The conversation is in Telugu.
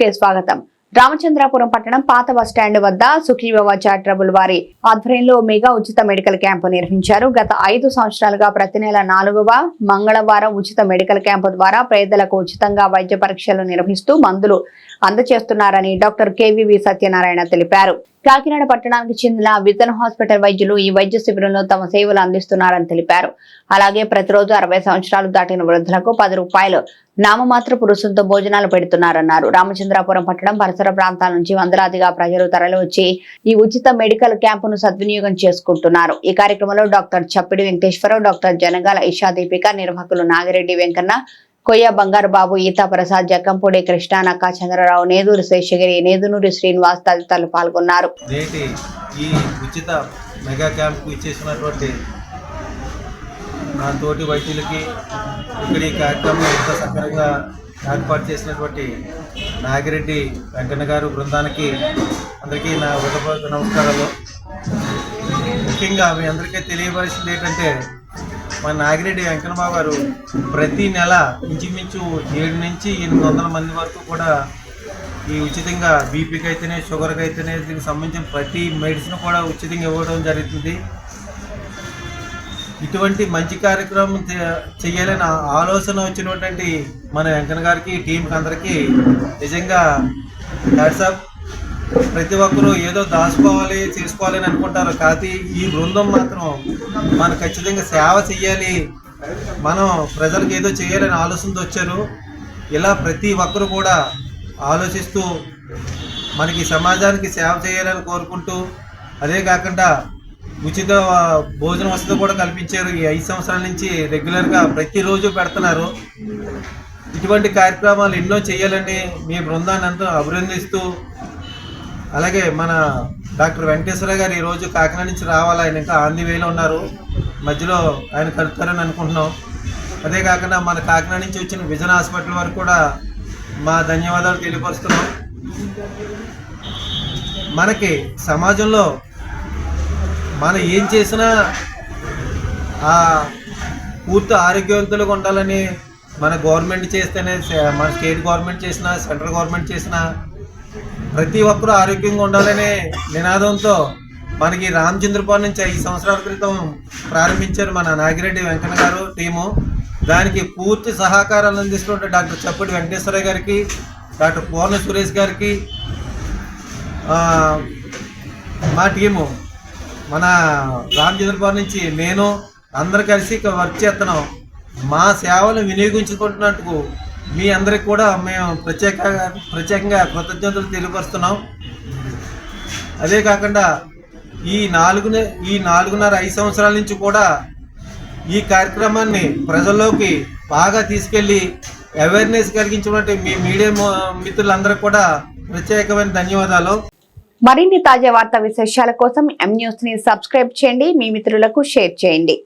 కే స్వాగతం. రామచంద్రాపురం పట్టణం పాత బస్టాండ్ వద్ద సుఖీభవ ట్రబుల్ వారి ఆధ్వర్యంలో మెగా ఉచిత మెడికల్ క్యాంపు నిర్వహించారు. గత ఐదు సంవత్సరాలుగా ప్రతి నెల నాలుగవ మంగళవారం ఉచిత మెడికల్ క్యాంపు ద్వారా పేదలకు ఉచితంగా వైద్య పరీక్షలు నిర్వహిస్తూ మందులు అందజేస్తున్నారని డాక్టర్ కేవీవి సత్యనారాయణ తెలిపారు. కాకినాడ పట్టణానికి చెందిన విజన్ హాస్పిటల్ వైద్యులు ఈ వైద్య శిబిరంలో తమ సేవలు అందిస్తున్నారని తెలిపారు. అలాగే ప్రతిరోజు అరవై సంవత్సరాలు దాటిన వృద్ధులకు పది రూపాయలు నామమాత్రపు రుసుంతో భోజనాలు పెడుతున్నారన్నారు. రామచంద్రాపురం పట్టణం పరిసర ప్రాంతాల నుంచి వందలాదిగా ప్రజలు తరలివచ్చి ఈ ఉచిత మెడికల్ క్యాంపును సద్వినియోగం చేసుకుంటున్నారు. ఈ కార్యక్రమంలో డాక్టర్ చప్పిడి వెంకటేశ్వరరావు డాక్టర్ జనగాల ఇషా దీపిక నిర్వాహకులు నాగిరెడ్డి వెంకన్న కొయ్య బంగారు బాబు ఈతా ప్రసాద్ జక్కంపూడి కృష్ణా నక్కా చంద్రరావు నేదూరు శేషగిరి నేదునూరి శ్రీనివాస్ తదితరులు పాల్గొన్నారు. నేటి ఈ ఉచిత మెగా క్యాంప్కు ఇచ్చేసినటువంటి నా తోటి వైద్యులకి ఇక్కడ ఈ కార్యక్రమం ఎంత ఏర్పాటు చేసినటువంటి నాగిరెడ్డి వెంకన్న గారు బృందానికి అందరికీ నా హృదయపూర్వక నమస్కారాలు. ముఖ్యంగా మీ అందరికీ తెలియవలసింది ఏంటంటే మా నాగిరెడ్డి వెంకన్నబాబు గారు ప్రతి నెల ఇంచుమించు ఏడు నుంచి ఎనిమిది వందల మంది వరకు కూడా ఈ ఉచితంగా బీపీకి అయితేనే షుగర్కి అయితేనే దీనికి సంబంధించిన ప్రతి మెడిసిన్ కూడా ఉచితంగా ఇవ్వడం జరుగుతుంది. ఇటువంటి మంచి కార్యక్రమం చేయాలని ఆలోచన వచ్చినటువంటి మన వెంకన్న గారికి టీంకి అందరికీ నిజంగా హ్యాట్సాప్ ప్రతి ఒక్కరూ ఏదో దాచుకోవాలి చేసుకోవాలి అని అనుకుంటారు. కాకపోతే ఈ బృందం మాత్రం మనం ఖచ్చితంగా సేవ చేయాలి మనం ప్రజలకు ఏదో చేయాలని ఆలోచనతో వచ్చారు. ఇలా ప్రతి ఒక్కరు కూడా ఆలోచిస్తూ మనకి సమాజానికి సేవ చేయాలని కోరుకుంటూ అదే కాకుండా ఉచిత భోజన వసతి కూడా కల్పించారు. ఈ ఐదు సంవత్సరాల నుంచి రెగ్యులర్గా ప్రతిరోజు పెడుతున్నారు. ఇటువంటి కార్యక్రమాలు ఎన్నో చేయాలని మీ బృందాన్ని అంతా అభినందిస్తూ అలాగే మన డాక్టర్ వెంకటేశ్వర గారు ఈరోజు కాకినాడ నుంచి రావాలి. ఆయన ఇంకా ఆంధీ వేలో ఉన్నారు. మధ్యలో ఆయన కలుపుతారని అనుకుంటున్నాం. అదే కాకుండా మన కాకినాడ నుంచి వచ్చిన విజన్ హాస్పిటల్ వరకు కూడా మా ధన్యవాదాలు తెలియపరుస్తున్నాం. మనకి సమాజంలో మనం ఏం చేసినా ఆ పూర్తి ఆరోగ్యవంతులుగా ఉండాలని మన గవర్నమెంట్ చేస్తేనే మన స్టేట్ గవర్నమెంట్ చేసినా సెంట్రల్ గవర్నమెంట్ చేసినా ప్రతి ఒక్కరూ ఆరోగ్యంగా ఉండాలనే నినాదంతో మనకి రామచంద్రపురం నుంచి ఐదు సంవత్సరాల క్రితం ప్రారంభించారు మన నాగిరెడ్డి వెంకన్న గారు టీము. దానికి పూర్తి సహకారాలు అందిస్తున్న డాక్టర్ చప్పటి వెంకటేశ్వర గారికి డాక్టర్ పూర్ణ సురేష్ గారికి మా టీము. మన రామచంద్రపురం నుంచి నేను అందరు కలిసి వర్క్ చేస్తున్నాం. మా సేవలు వినియోగించుకుంటున్నట్టుకు మీ అందరికి కూడా మేము ప్రత్యేక ప్రత్యేకంగా కృతజ్ఞతలు తెలియపరుస్తున్నాం. అదే కాకుండా ఈ నాలుగు ఈ నాలుగున్నర ఐదు సంవత్సరాల నుంచి కూడా ఈ కార్యక్రమాన్ని ప్రజల్లోకి బాగా తీసుకెళ్ళి అవేర్నెస్ కలిగించినటువంటి మీ మీడియా మిత్రులందరూ కూడా ప్రత్యేకమైన ధన్యవాదాలు. మరిన్ని తాజా వార్తా విశేషాల కోసం ఎం న్యూస్ని సబ్స్క్రైబ్ చేయండి. మీ మిత్రులకు షేర్ చేయండి.